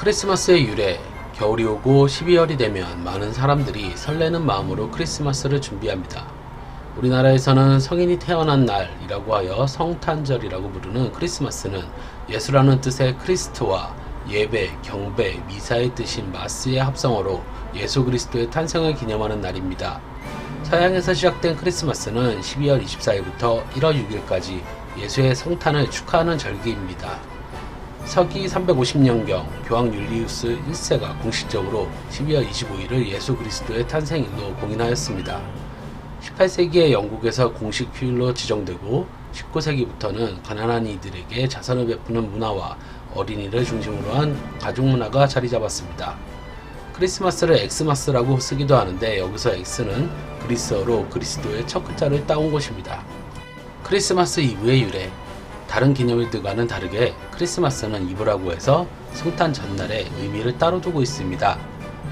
크리스마스의 유래 겨울이 오고 12월이 되면 많은 사람들이 설레는 마음으로 크리스마스를 준비합니다. 우리나라에서는 성인이 태어난 날이라고 하여 성탄절이라고 부르는 크리스마스는 예수라는 뜻의 크리스트와 예배, 경배, 미사의 뜻인 마스의 합성어로 예수 그리스도의 탄생을 기념하는 날입니다. 서양에서 시작된 크리스마스는 12월 24일부터 1월 6일까지 예수의 성탄을 축하하는 절기입니다. 서기 350년경 교황 율리우스 1세가 공식적으로 12월 25일을 예수 그리스도의 탄생일로 공인하였습니다. 18세기에 영국에서 공식 휴일로 지정되고 19세기부터는 가난한 이들에게 자선을 베푸는 문화와 어린이를 중심으로 한 가족 문화가 자리 잡았습니다. 크리스마스를 엑스마스라고 쓰기도 하는데 여기서 엑스는 그리스어로 그리스도의 첫 글자를 따온 것입니다. 크리스마스 이브의 유래 다른 기념일들과는 다르게 크리스마스는 이브라고 해서 성탄 전날에 의미를 따로 두고 있습니다.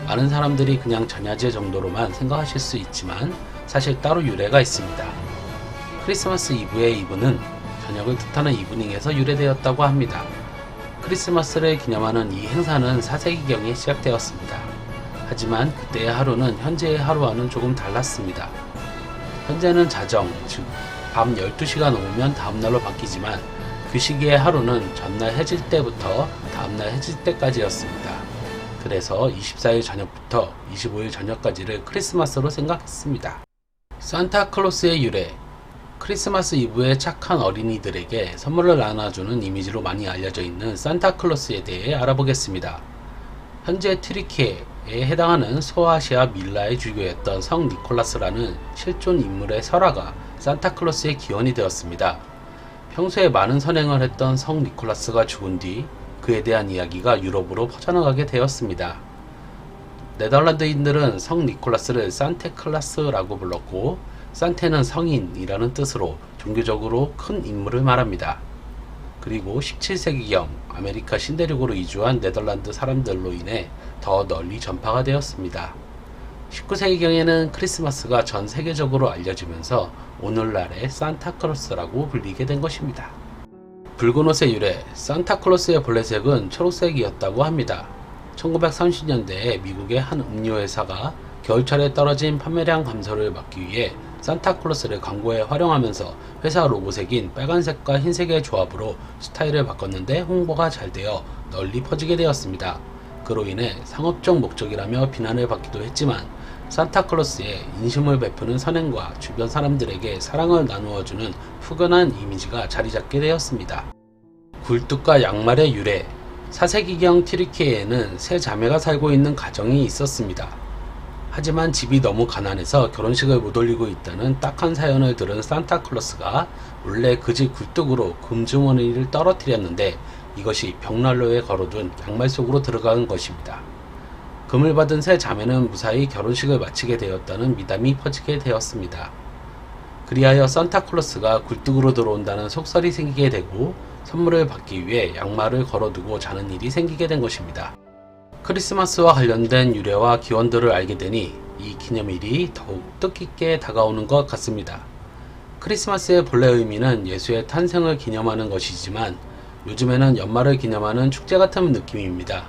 많은 사람들이 그냥 전야제 정도로만 생각하실 수 있지만 사실 따로 유래가 있습니다. 크리스마스 이브의 이브는 저녁을 뜻하는 이브닝에서 유래되었다고 합니다. 크리스마스를 기념하는 이 행사는 4세기경에 시작되었습니다. 하지만 그때의 하루는 현재의 하루와는 조금 달랐습니다. 현재는 자정, 즉, 밤 12시가 넘으면 다음날로 바뀌지만 그 시기의 하루는 전날 해질 때부터 다음날 해질 때까지였습니다. 그래서 24일 저녁부터 25일 저녁까지를 크리스마스로 생각했습니다. 산타클로스의 유래 크리스마스 이브에 착한 어린이들에게 선물을 나눠주는 이미지로 많이 알려져 있는 산타클로스에 대해 알아보겠습니다. 현재 트리키에 해당하는 소아시아 밀라의 주교였던 성 니콜라스라는 실존 인물의 설화가 산타클로스의 기원이 되었습니다. 평소에 많은 선행을 했던 성 니콜라스가 죽은 뒤 그에 대한 이야기가 유럽으로 퍼져나가게 되었습니다. 네덜란드인들은 성 니콜라스를 산테클라스라고 불렀고 산테는 성인이라는 뜻으로 종교적으로 큰 인물을 말합니다. 그리고 17세기경 아메리카 신대륙으로 이주한 네덜란드 사람들로 인해 더 널리 전파가 되었습니다. 19세기경에는 크리스마스가 전 세계적으로 알려지면서 오늘날의 산타클로스라고 불리게 된 것입니다. 붉은 옷의 유래, 산타클로스의 본래색은 초록색이었다고 합니다. 1930년대에 미국의 한 음료회사가 겨울철에 떨어진 판매량 감소를 막기 위해 산타클로스를 광고에 활용하면서 회사 로고색인 빨간색과 흰색의 조합으로 스타일을 바꿨는데 홍보가 잘 되어 널리 퍼지게 되었습니다. 그로 인해 상업적 목적이라며 비난을 받기도 했지만 산타클로스의 인심을 베푸는 선행과 주변 사람들에게 사랑을 나누어주는 푸근한 이미지가 자리 잡게 되었습니다. 굴뚝과 양말의 유래 4세기경 티르키에는 세 자매가 살고 있는 가정이 있었습니다. 하지만 집이 너무 가난해서 결혼식을 못 올리고 있다는 딱한 사연을 들은 산타클로스가 원래 그 집 굴뚝으로 금주머니를 떨어뜨렸는데 이것이 벽난로에 걸어둔 양말 속으로 들어간 것입니다. 금을 받은 세 자매는 무사히 결혼식을 마치게 되었다는 미담이 퍼지게 되었습니다. 그리하여 산타클로스가 굴뚝으로 들어온다는 속설이 생기게 되고 선물을 받기 위해 양말을 걸어두고 자는 일이 생기게 된 것입니다. 크리스마스와 관련된 유래와 기원들을 알게 되니 이 기념일이 더욱 뜻깊게 다가오는 것 같습니다. 크리스마스의 본래 의미는 예수의 탄생을 기념하는 것이지만 요즘에는 연말을 기념하는 축제 같은 느낌입니다.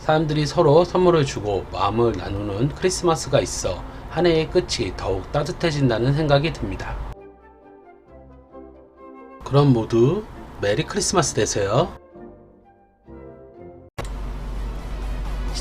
사람들이 서로 선물을 주고 마음을 나누는 크리스마스가 있어 한 해의 끝이 더욱 따뜻해진다는 생각이 듭니다. 그럼 모두 메리 크리스마스 되세요.